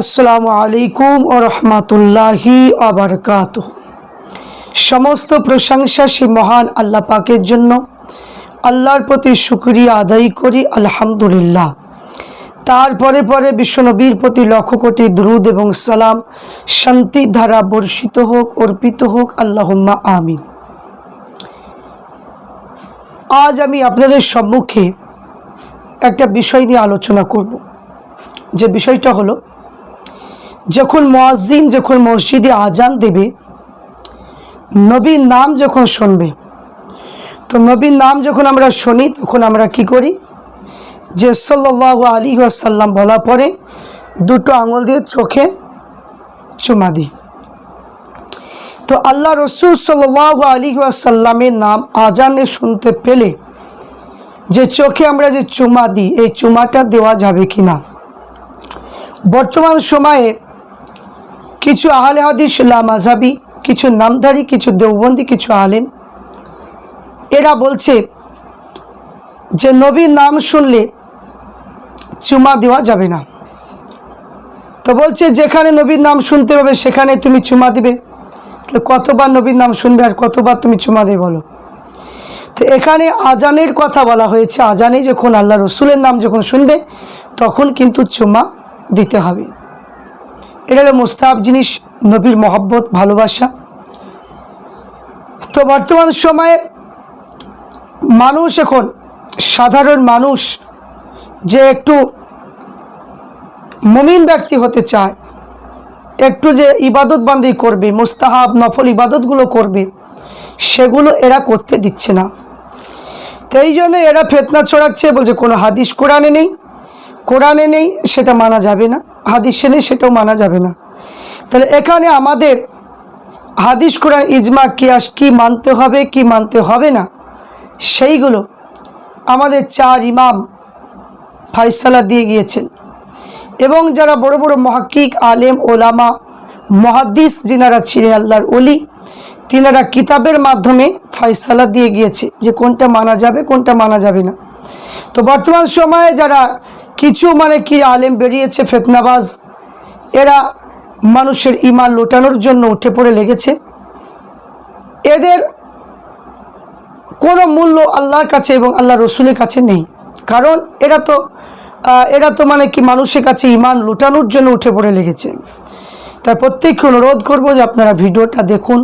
আসসালামু আলাইকুম ও রহমাতুল্লাহি আবরকাত সমস্ত প্রশংসা সেই মহান আল্লাহ পাকের জন্য। আল্লাহর প্রতি সুক্রিয়া আদায় করি, আলহামদুলিল্লাহ। তারপরে পরে বিশ্বনবীর প্রতি লক্ষ কোটি দ্রুদ এবং সালাম, শান্তি ধারা বর্ষিত হোক, অর্পিত হোক, আল্লাহম্মা আমিন। আজ আমি আপনাদের সম্মুখে একটা বিষয় নিয়ে আলোচনা করব। যে বিষয়টা হলো, যখন মোয়াজ্জিন যখন মসজিদে আজান দেবে, নবীর নাম যখন শুনবে, তো নবীর নাম যখন আমরা শুনি, তখন আমরা কি করি? যে সাল্লাহ আলী আসাল্লাম বলা পরে দুটো আঙুল দিয়ে চোখে চুমা দিই। তো আল্লাহ রসুল সাল্লাহ আলী আসাল্লামের নাম আজানে শুনতে পেলে যে চোখে আমরা যে চুমা দিই, এই চুমাটা দেওয়া যাবে কি না বর্তমান সময়ে কিছু আহলে হাদিস লামাজাবি কিছু নামধারী, কিছু দেওবন্দি, কিছু আলেম, এরা বলছে যে নবীর নাম শুনলে চুমা দেওয়া যাবে না। তো বলছে, যেখানে নবীর নাম শুনতে হবে, সেখানে তুমি চুমা দিবে। কতবার নবীর নাম শুনবে আর কতবার তুমি চুমা দেবে বলো? তো এখানে আজানের কথা বলা হয়েছে। আজানে যখন আল্লাহ রসুলের নাম যখন শুনবে, তখন কিন্তু চুমা দিতে হবে। এটা হলো মোস্তাব জিনিস, নবীর মহব্বত, ভালোবাসা। তো বর্তমান সময়ে মানুষ এখন, সাধারণ মানুষ, যে একটু মুমিন ব্যক্তি হতে চায়, একটু যে ইবাদত বান্দি করবে, মোস্তাহাব নফল ইবাদতগুলো করবে সেগুলো এরা করতে দিচ্ছে না। এই জন্য এরা ফেতনা ছড়াচ্ছে, বলছে, কোনো হাদিস কোরআনে নেই। কোরআনে নেই, সেটা মানা যাবে না। হাদিসে নেই সেটাও মানা যাবে না। তাহলে এখানে আমাদের হাদিস কোরআন ইজমা, কিয়াস কি মানতে হবে, কি মানতে হবে না, সেইগুলো আমাদের চার ইমাম ফাইসালা দিয়ে গিয়েছেন। এবং যারা বড় বড় মহাকিক আলেম, ওলামা মহাদিস যিনারা ছিলেন আল্লাহর অলি তিনারা কিতাবের মাধ্যমে ফাইসালা দিয়ে গিয়েছে যে কোনটা মানা যাবে, কোনটা মানা যাবে না। তো বর্তমান সময়ে যারা কিছু মানে কি আলেম বেরিয়েছে, ফেতনাবাজ, এরা মানুষের ইমান লোটানোর জন্য উঠে পড়ে লেগেছে। এদের কোনো মূল্য আল্লাহর কাছে এবং আল্লাহ রসুলের কাছে নেই। কারণ এরা তো এরা তো মানে কি মানুষের কাছে ইমান লুটানোর জন্য উঠে পড়ে লেগেছে। তাই প্রত্যেককে অনুরোধ করব যে আপনারা ভিডিওটা দেখুন।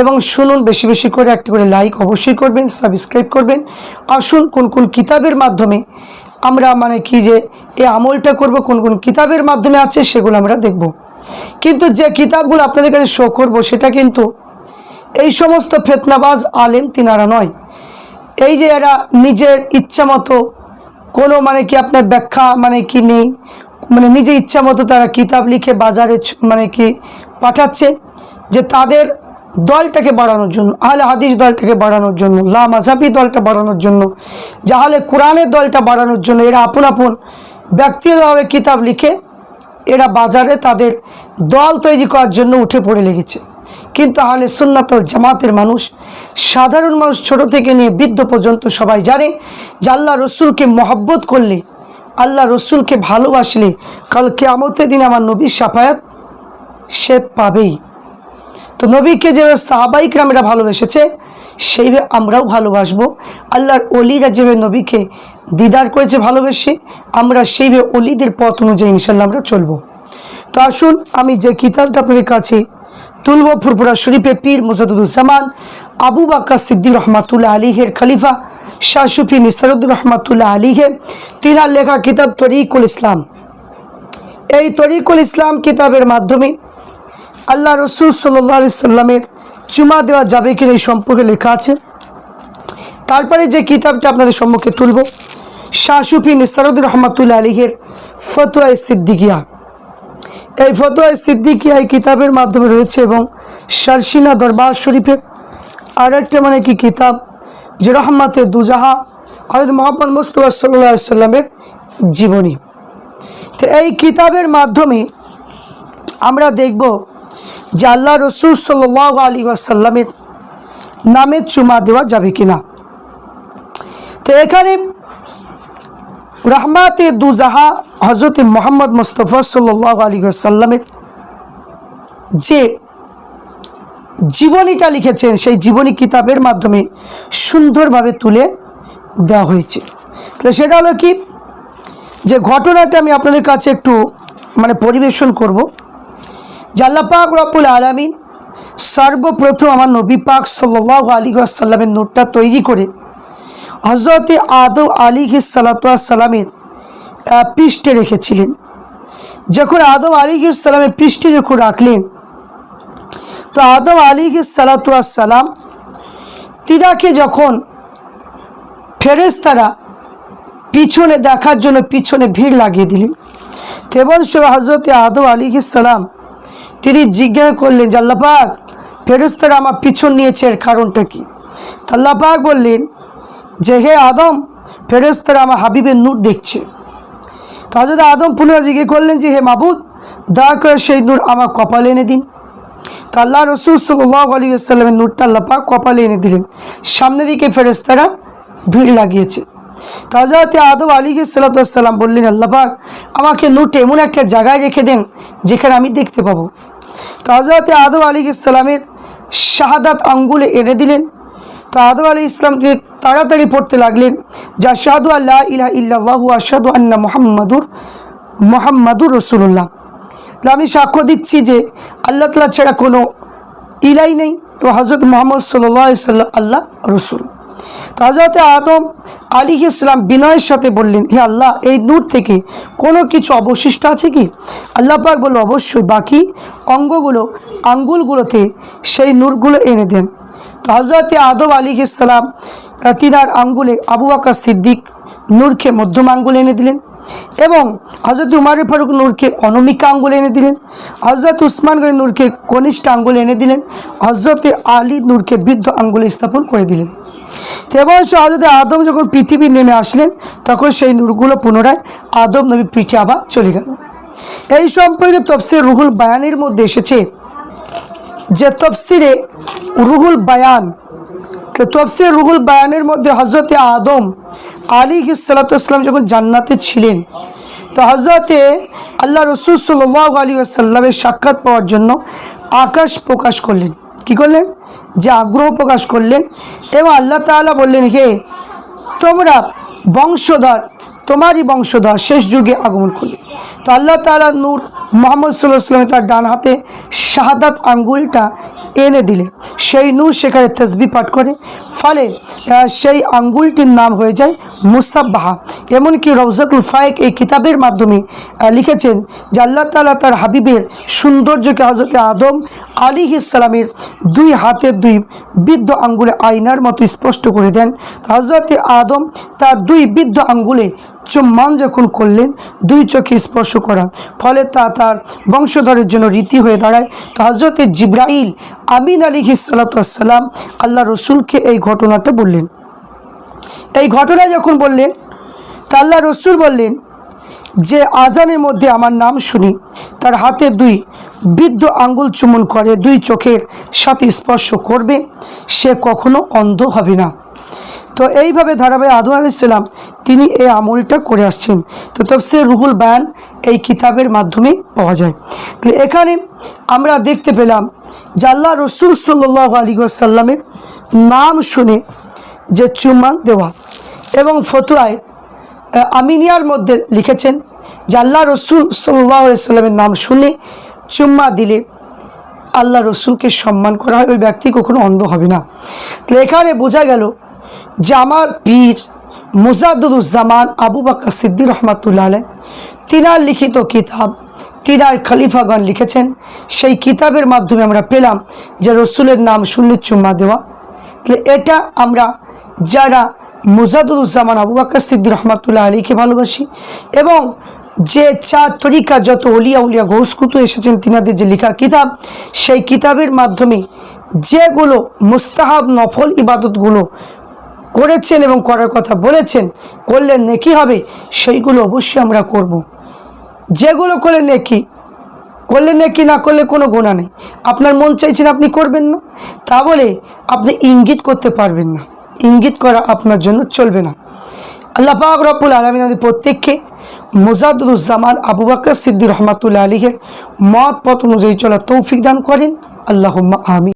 এবং শুনুন, বেশি বেশি করে একটা করে লাইক অবশ্যই করবেন সাবস্ক্রাইব করবেন। আসুন কোন কোন কিতাবের মাধ্যমে আমরা মানে কি যে এই আমলটা করব, কোন কোন কিতাবের মাধ্যমে আছে সেগুলো আমরা দেখব। কিন্তু যে কিতাবগুলো আপনাদের কাছে শো করব, সেটা কিন্তু এই সমস্ত ফেতনাবাজ আলেম তিনারা নয়। এই যে এরা নিজের ইচ্ছা মতো কোনো মানে কি আপনার ব্যাখ্যা মানে কি নেই মানে নিজে ইচ্ছা মতো তারা কিতাব লিখে বাজারে মানে কি পাঠাচ্ছে, যে তাদের দলটাকে বাড়ানোর জন্য, আহলে হাদিস দলটাকে বাড়ানোর জন্য, লা মাজাবি দলটা বাড়ানোর জন্য যাহলে কোরআনের দলটা বাড়ানোর জন্য, এরা আপন আপন ব্যক্তিগতভাবে কিতাব লিখে এরা বাজারে তাদের দল তৈরি করার জন্য উঠে পড়ে লেগেছে। কিন্তু আহলে সুন্নাতল জামাতের মানুষ, সাধারণ মানুষ ছোট থেকে নিয়ে বৃদ্ধ পর্যন্ত সবাই জানে যে আল্লাহ রসুলকে মহব্বত করলে, আল্লাহ রসুলকে ভালোবাসলে কাল কেয়ামতের দিন আমার নবীর সাফায়াত সে পাবেই। তো নবীকে যেভাবে সাহাবাইকরামেরা ভালোবেসেছে সেইভাবে আমরাও ভালোবাসবো। আল্লাহর অলিরা যেভাবে নবীকে দিদার করেছে ভালোবেসে, আমরা সেইভাবে অলিদের পথ অনুযায়ী ইনশাল্লাহ আমরা চলবো। তো আসুন, আমি যে কিতাবটা আপনাদের কাছে তুলব ফুরপুরা শরীফে পীর মুজাদুজ্জামান আবু বাক্কা সিদ্দিক রহমাতুল্লাহ আলীহের খলিফা, শাহ সুফি নিসারুদ্দিন রহমাতুল্লাহ আলীহে তিনার লেখা কিতাব তরিকুল ইসলাম। এই তরিকুল ইসলাম কিতাবের মাধ্যমে আল্লাহ রসুল সাল্লি সাল্লামের চুমা দেওয়া যাবে কিনা এই সম্পর্কে লেখা আছে। তারপরে যে কিতাবটা আপনাদের সম্মুখে তুলব, শাহ সুফি নিসারুদ্দিন রহমাতুল্লাহ আলীহের ফতুয়াই সিদ্দিকিয়া। এই ফতোয়া সিদ্দিকিয়া এই কিতাবের মাধ্যমে রয়েছে এবং শারসিনা দরবার শরীফের আর একটা মানে কি কিতাব, যে রহমাতে দুজাহা হজরত মোহাম্মদ মুস্তফা সাল্লাহ সাল্লামের জীবনী। তো এই কিতাবের মাধ্যমে আমরা দেখব যে আল্লাহ রসুল সাল্লাহ আলী আসাল্লামের নামে চুমা দেওয়া যাবে কিনা। তো এখানে রহমাতে দুজাহা হজরত মোহাম্মদ মুস্তফা সাল্লাহ আলী সাল্লামের যে জীবনীটা লিখেছেন, সেই জীবনী কিতাবের মাধ্যমে সুন্দরভাবে তুলে দেওয়া হয়েছে। তাহলে সেটা হলো কি? যে ঘটনাটা আমি আপনাদের কাছে একটু মানে পরিবেশন করব। জাল্লা পাক রব্বুল আলমিন সর্বপ্রথম আমার নবী পাক সাল্লাহ আলী আসাল্লামের নোটটা তৈরি করে হজরত আদৌ আলী সালাতামের পৃষ্ঠে রেখেছিলেন। যখন আদম আলী সালামের পৃষ্ঠে যখন রাখলেন, তো আদম আলী সালাতাম তিনাকে যখন ফেরেস্তারা পিছনে দেখার জন্য পিছনে ভিড় লাগিয়ে দিলেন কেবল সে হজরত আদম আলী সালাম তিনি জিজ্ঞাসা করলেন যে আল্লাপাক ফেরেস্তারা আমার পিছন নিয়েছে এর কারণটা কি? আল্লাপাক বললেন যে হে আদম ফেরেস্তারা আমার হাবিবের নূর দেখছে। তো হজরত আদম পুনরায় জিজ্ঞেস করলেন যে হে মাবুদ, দয়া করে সেই নূর আমার কপালে এনে দিন। তো আল্লাহ রসুল সাল্লাহ আলী আসসালামের নূরটা আল্লাহ পাক কপালে এনে দিলেন। সামনের দিকে ফেরেস্তারা ভিড় লাগিয়েছে। তো হজরত আদম আলী সাল্লাম বললেন, আল্লাহ পাক, আমাকে নূরটা এমন একটা জায়গায় রেখে দেন যেখানে আমি দেখতে পাবো। তো হজরত আদম আলী ইসলামের শাহাদাত আঙ্গুলে এনে দিলেন। তো আদম আলী ইসলামকে তাড়াতাড়ি পড়তে লাগলেন। যা শাহাদু আল্লাহ ইলাহ ইল্লাহু আশাদু আন্না মোহাম্মদুর মোহাম্মদুর রসুল্লাহ তো আমি সাক্ষ্য দিচ্ছি যে আল্লাহ তালা ছাড়া কোনো ইলাই নেই। তো হজরত মোহাম্মদ সাল্লাহ সাল্লাম আল্লাহ রসুল। তো হজরত আদম আলী ইসলাম বিনয়ের সাথে বললেন, হে আল্লাহ, এই নূর থেকে কোনো কিছু অবশিষ্ট আছে কি? আল্লাহ পাক বলল, অবশ্যই, বাকি অঙ্গগুলো, আঙ্গুলগুলোতে সেই নূরগুলো এনে দেন। তো হজরত আদম আলী ইসলাম তিনার আঙ্গুলে আবু আকার সিদ্দিক নূরকে মধ্যম আঙ্গুল এনে দিলেন এবং হজরত উমার ফারুক নূরকে অনমিকা আঙ্গুল এনে দিলেন হজরত উসমান নূরকে কনিষ্ঠ আঙ্গুল এনে দিলেন হজরতে আলী নূরকে বৃদ্ধ আঙ্গুলে স্থাপন করে দিলেন। তো এবং সে হজরত আদম যখন পৃথিবী নেমে আসলেন, তখন সেই নূরগুলো পুনরায় আদম নবী পিঠে আবার চলে গেল। এই সম্পর্কে তফসির রুহুল বায়ানের মধ্যে এসেছে যে তফসিরে রুহুল বায়ান তফসির রুহুল বায়ানের মধ্যে হজরতে আদম আলী সালাতাম যখন জান্নাতে ছিলেন, তো হজরতে আল্লাহ রসুল সাল্লাহ আলী আসাল্লামের সাক্ষাৎ পাওয়ার জন্য আকাশ প্রকাশ করলেন। কি করলেন? যে আগ্রহ প্রকাশ করলেন এবং আল্লাহ তাআলা বললেন, হে, তোমরা বংশধর, তোমারই বংশধর শেষ যুগে আগমন করবে তো আল্লাহ তালা নূর মোহাম্মদ সাল্লাহ সাল্লামে তার ডান হাতে শাহাদাত আঙ্গুলটা এনে দিলে সেই নূর সেখানে তসবি পাঠ করে, ফলে সেই আঙ্গুলটির নাম হয়ে যায় মুসাব্বাহা, এমনকি রওজাতুল ফায়েক এই কিতাবের মাধ্যমে লিখেছেন যে আল্লাহ তাআলা তার হাবিবের সৌন্দর্যকে হজরতে আদম আলী ইসলামের দুই হাতের দুই বৃদ্ধ আঙ্গুলে আয়নার মতো স্পষ্ট করে দেন। হজরতে আদম তার দুই বৃদ্ধ আঙ্গুলে চুম্মান যখন করলেন, দুই চোখে স্পর্শ করা ফলে তা তার বংশধরের জন্য রীতি হয়ে দাঁড়ায়। তো হজরতে জিব্রাইল আমিন আলী সালাতাম আল্লাহ রসুলকে এই ঘটনাটা বললেন। এই ঘটনা যখন বললেন তা আল্লাহ রসুল বললেন যে, আজানের মধ্যে আমার নাম শুনি। তার হাতে দুই বৃদ্ধ আঙ্গুল চুমন করে, দুই চোখের সাথে স্পর্শ করবে, সে কখনো অন্ধ হবে না। তো এইভাবে ধারাবাহিক আদু আলাইসাল্লাম তিনি এই আমলটা করে আসছেন। তো তফসে রুহুল বায়ান এই কিতাবের মাধ্যমে পাওয়া যায়। তো এখানে আমরা দেখতে পেলাম জাল্লা রসুল সাল্লাহ আলী সাল্লামের নাম শুনে যে চুম্মান দেওয়া। এবং ফতুয়ায় আমিনিয়ার মধ্যে লিখেছেন যে আল্লাহ রসুল সাল্লাহ সাল্লামের নাম শুনে চুম্মা দিলে আল্লাহ রসুলকে সম্মান করা হয়, ওই ব্যক্তি কখনো অন্ধ হবে না। তো এখানে বোঝা গেল যে আমার পীর মুজাদুজ্জামান আবু বাক্কা সিদ্দির রহমাতুল্লাহ আলাই তিনার লিখিত কিতাব, তিনার খলিফাগণ লিখেছেন, সেই কিতাবের মাধ্যমে আমরা পেলাম যে রসুলের নাম শুনলে চুম্মা দেওয়া। তাহলে এটা আমরা যারা মুজাদুজ্জামান আবু বাক্কা সিদ্দির রহমাতুল্লাহ আলীকে ভালোবাসি এবং যে চার তরিকা যত অলিয়া উলিয়া ঘোষকুতু এসেছেন তিনাদের যে লেখা কিতাব, সেই কিতাবের মাধ্যমে যেগুলো মুস্তাহাব নফল ইবাদতগুলো করেছেন এবং করার কথা বলেছেন, করলে নেকি হবে, সেইগুলো অবশ্যই আমরা করব। যেগুলো করলে নেকি করলে নেকি, না করলে কোনো গোনা নেই আপনার মন চাইছেন আপনি করবেন না, তা বলে আপনি ইঙ্গিত করতে পারবেন না ইঙ্গিত করা আপনার জন্য চলবে না। আল্লাহ পাক রব্বুল আলমিন প্রত্যেককে মুজাদুজ্জামান আবু বাকর সিদ্দির রহমাতুল্লা আলীকে মত পথ অনুযায়ী চলার তৌফিক দান করেন। আল্লাহ আমি